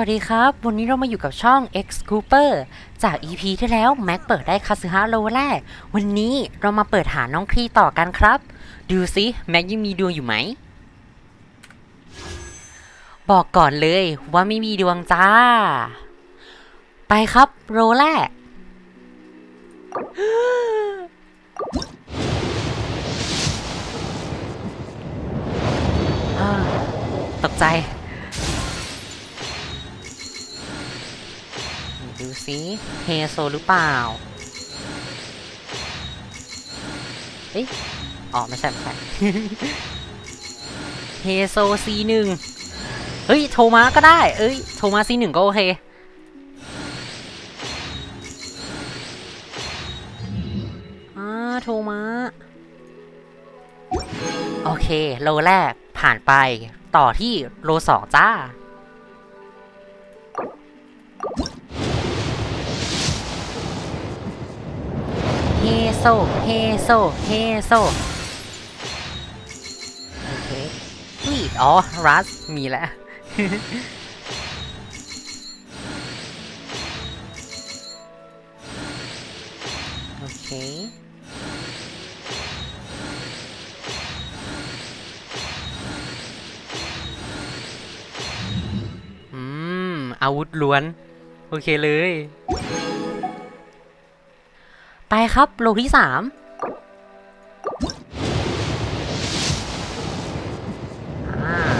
วัสดีครับ วันนี้เรามาอยู่กับช่อง X Cooper จาก EP ที่แล้ว แม็กเปิดได้คาซึฮะโลแรก วันนี้เรามาเปิดหาน้องครีต่อกันครับ ดูสิแม็กยังมีดวงอยู่ไหม บอกก่อนเลยว่าไม่มีดวงจ้า ไปครับโรแรก ตกใจ ดูสิเฮโซหรือเปล่าเอ๊ะอ๋อไม่ใช่ไม่ใช่เฮโซซีหนึ่งเฮ้ย โทมาก็ได้ เอ้ย โทมาซีหนึ่งก็โอเค อ่า โทมาโอเค โลแรกผ่านไป ต่อที่โลสองจ้า ฮโซเฮโซเฮโซโอเคอุ้ยอ๋อรัสมีแล้วโอเคอืมอาวุธล้วน โอเคเลย ครับ โลที่สาม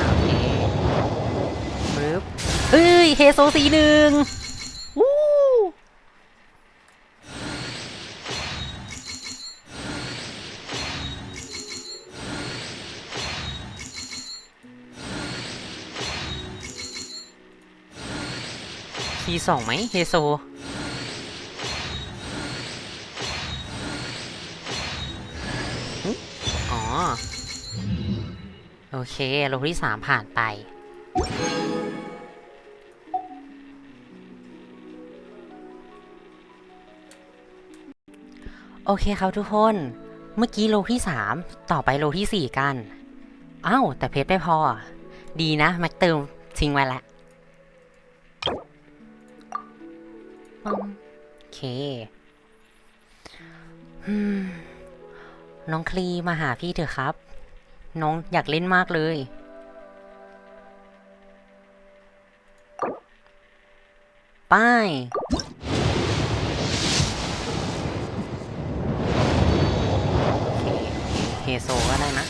โอเคปึ๊บเฮ้ย เฮโซสีหนึ่งวู้ทีสองไหมเฮโซ โอเคโลที่สามผ่านไป โอเคครับทุกคน เมื่อกี้โลที่สามต่อไปโลที่สี่กัน อ้าว แต่เพชรไม่พอ ดีนะ แม็กเติมทิ้งไว้แล้วโอเคน้องคลีมาหาพี่เถอะครับ น้องอยากเล่นมากเลยไปโอเคเฮโซก็ได้นะ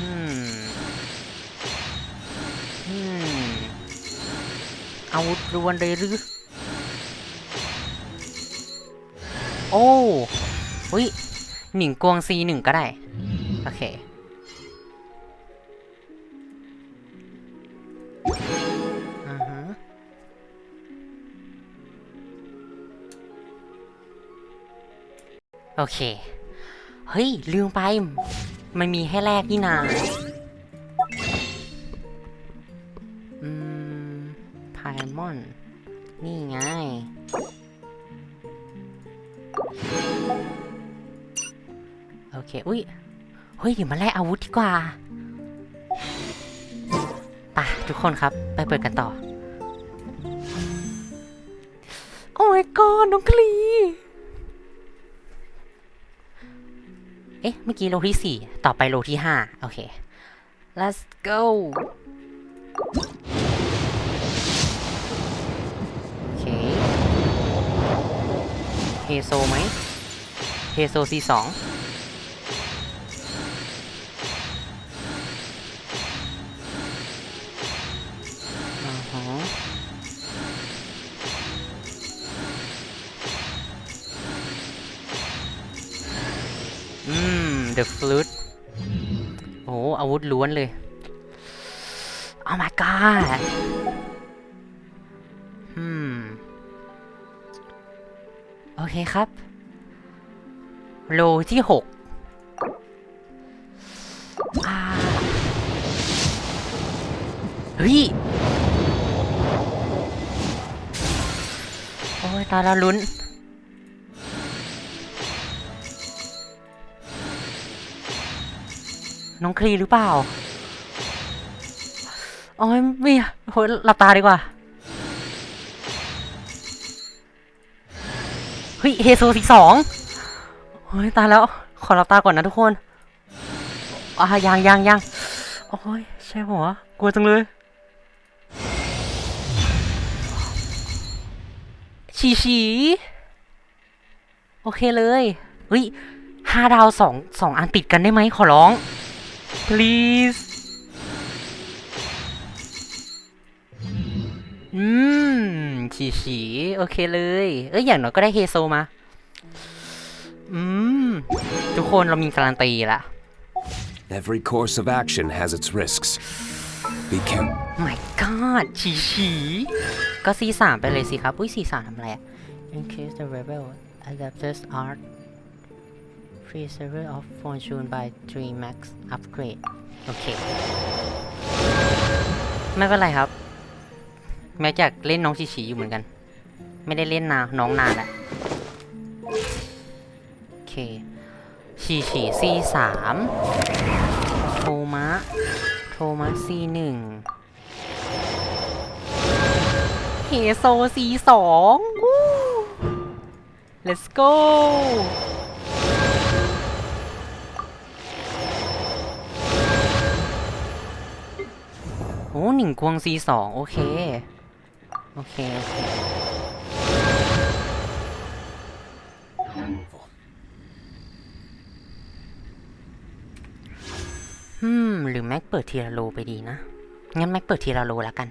อืม อาวุธรวนเลยหรือ โอ้หุยหนิงกวงซีหนึ่งก็ได้ โอเค อือฮึโอเค เฮ้ย ลืมไป มันมีให้แลกนี่นา นี่ไง โอเค อุ้ยเฮ้ยเดี๋ยวมาแลกอาวุธดีกว่าไปทุกคนครับ ไปเปิดกันต่อ โอ้ยกอนน้องคลี เอ๊ะ เมื่อกี้โลที่สี่ต่อไปโลที่ห้าโอเค let's go เฮโซไหมเฮโซซีสองอืม the flute โอ้โหอาวุธล้วนเลย Oh my god เคครับ โลที่หกเฮ้ย โอ้ย ตาละลุ้น น้องครีหรือเปล่าอ๋อไม่หลับตาดีกว่า เฮ้ยเฮโซสิสองเฮ้ยตายแล้ว ขอหลับตาก่อนนะทุกคนอ่ายังยังยังโอ้ยใช่หัวกลัวจังเลยฉีฉีโอเคเลยเฮ้ยห้าดาวสองสองอันติดกันได้ไหมขอร้อง please อืม ฉีฉีโอเคเลย เอ้ย อย่างน้อยก็ได้เฮโซมา อืม ทุกคนเรามีการันตีละ Every course of action has its risks. Be careful. my god ฉีฉีก็ C3 ไปเลยสิครับ อุ้ย C3 ทำอะไรอะ in case the rebel adapters art preserver of fortune by 3 max upgrade โอเค ไม่เป็นไรครับ แม้อยากเล่นน้องฉีฉีอยู่เหมือนกัน ไม่ได้เล่นนาน้องนานแหละโอเคฉีฉี C3 โทมะโทมัส C1 เฮโซ C2 วู้ let's go โอ้หนิงกวง C2 โอเค โอเค โอเค อืม หรือแม็กเปิดทีละโลไปดีนะ งั้นแม็กเปิดทีละโลแล้วกัน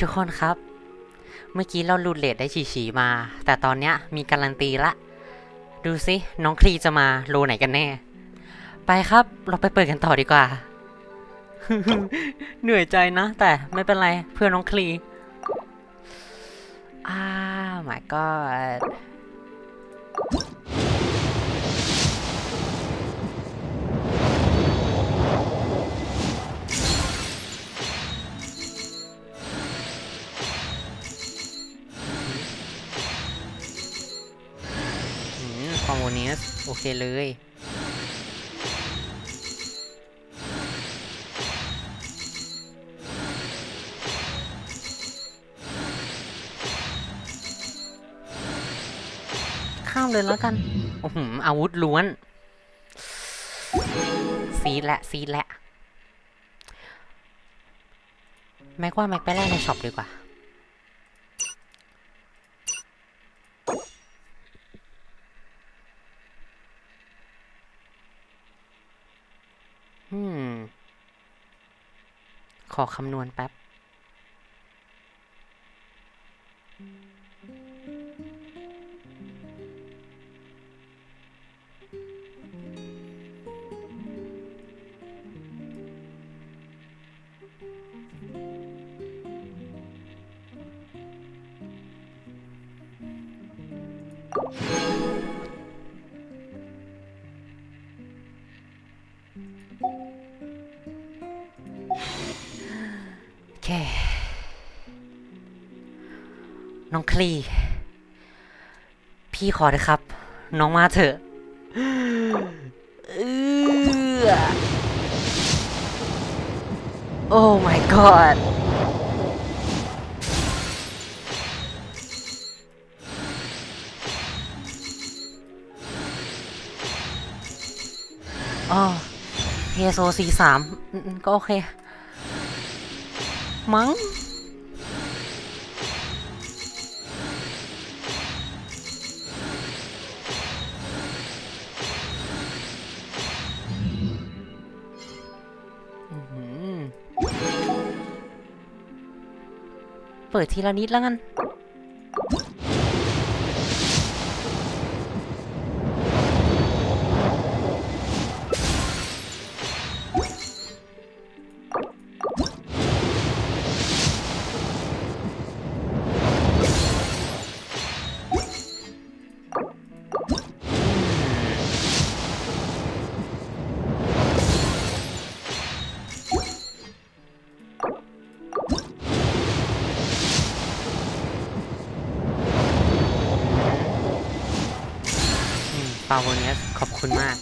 ทุกคนครับ เมื่อกี้เราหลุดเลดได้ฉี่มา แต่ตอนเนี้ยมีการันตีละ ดูสิน้องครีจะมาโลไหนกันแน่ ไปครับเราไปเปิดกันต่อดีกว่า เหนื่อยใจนะ แต่ไม่เป็นไรเพื่อน้องครีอ้า my god โอเคเลย ข้ามเลยแล้วกันโอ้โหอาวุธล้วน ซีดแหละซีดแหละ แม็กว่าแม็กไปแลกในช็อปดีกว่า ขอคำนวณแป๊บ ค น้องคลี พี่ขอเถอะครับ น้องมาเถอะเออโอ้ my god อ๋อเฮโซซีสามก็โอเค มั้งอื้อหือเปิดทีละนิดแล้วกัน ฟาวเนียสขอบคุณมาก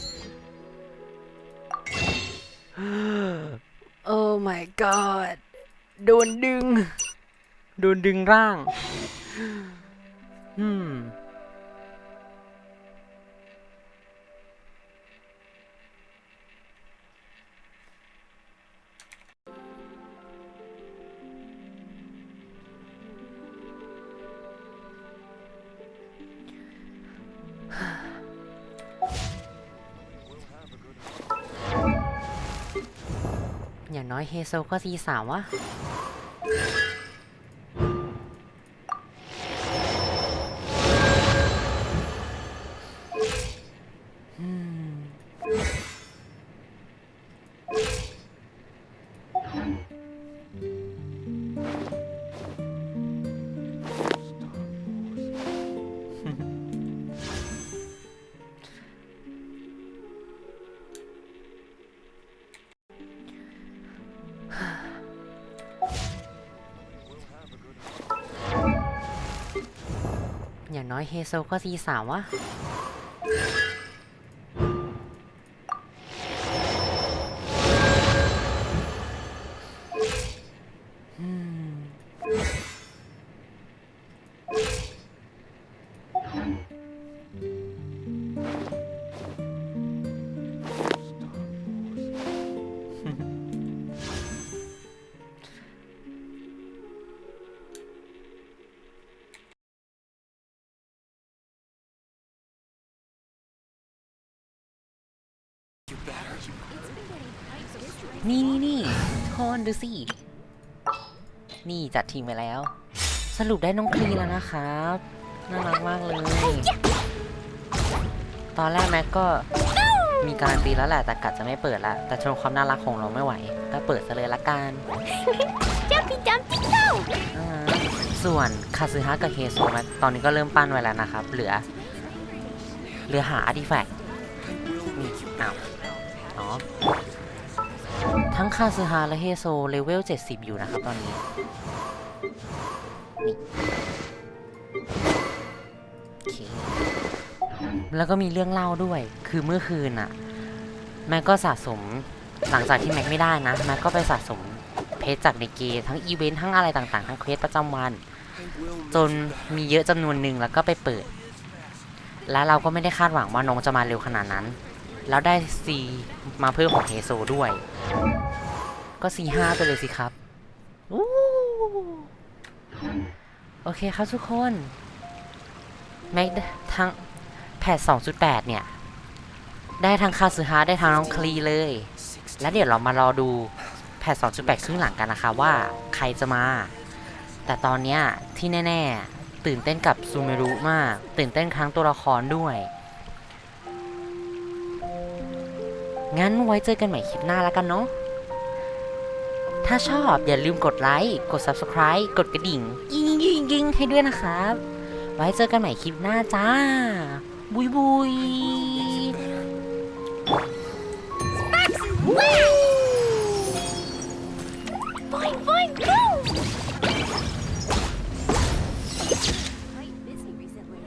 โอ้ my god โดนดึง โดนดึงร่าง อืม น้อยเฮโซก็ซีสามวะ น้อยเฮโซก็ซีสามวะอื ทุกคนดูสิ นี่จัดทีมไปแล้ว สรุปได้น้องคลีแล้วนะครับ น่ารักมากเลย ตอนแรกแม็กก็มีการนตีแล้วแหละแต่กัดจะไม่เปิดละ แต่ชมความน่ารักของเราไม่ไหว ก็เปิดซะเลยละกัน Jumpy Dumpty Go! อ่าส่วนคาซึฮะกับเฮโซแม็กตอนนี้ก็เริ่มปั้นไว้แล้วนะครับ เหลือ เหลือหาอาร์ติแฟกต์นี่อ้าวอ๋อ ทั้งคาซึฮะและเฮโซเลเวล 70 อยู่นะครับตอนนี้นี่โอเคแล้วก็มีเรื่องเล่าด้วย คือเมื่อคืนอะแม็กก็สะสมหลังจากที่แม็กไม่ได้นะ แม็กก็ไปสะสมเพจจากในเกมทั้งอีเวนต์ทั้งอะไรต่างๆ ทั้งเควสประจำวัน จนมีเยอะจำนวนหนึ่งแล้วก็ไปเปิด แล้วเราก็ไม่ได้คาดหวังว่าน้องจะมาเร็วขนาดนั้น แล้วได้ซีมาเพิ่มของเฮโซด้วย ก็ซีห้าไปเลยสิครับโอเคครับทุกคนแม็กทั้งแพท2.8เนี่ย ได้ทั้งคาซึฮะได้ทั้งน้องคลีเลย แล้วเดี๋ยวเรามารอดูแพท2.8ครึ่งหลังกันนะคะว่าใครจะมา แต่ตอนเนี้ยที่แน่ ๆ ตื่นเต้นกับซูเมรุมาก ตื่นเต้นครั้งตัวละครด้วย งั้นไว้เจอกันใหม่คลิปหน้าแล้วกันเนาะ ถ้าชอบอย่าลืมกดไลค์ กด Subscribe กดกระดิ่ง ยิงยิงยิงให้ด้วยนะครับ ไว้เจอกันใหม่คลิปหน้าจ้า บุยบุย Boing, boing, boom! Quite busy recently.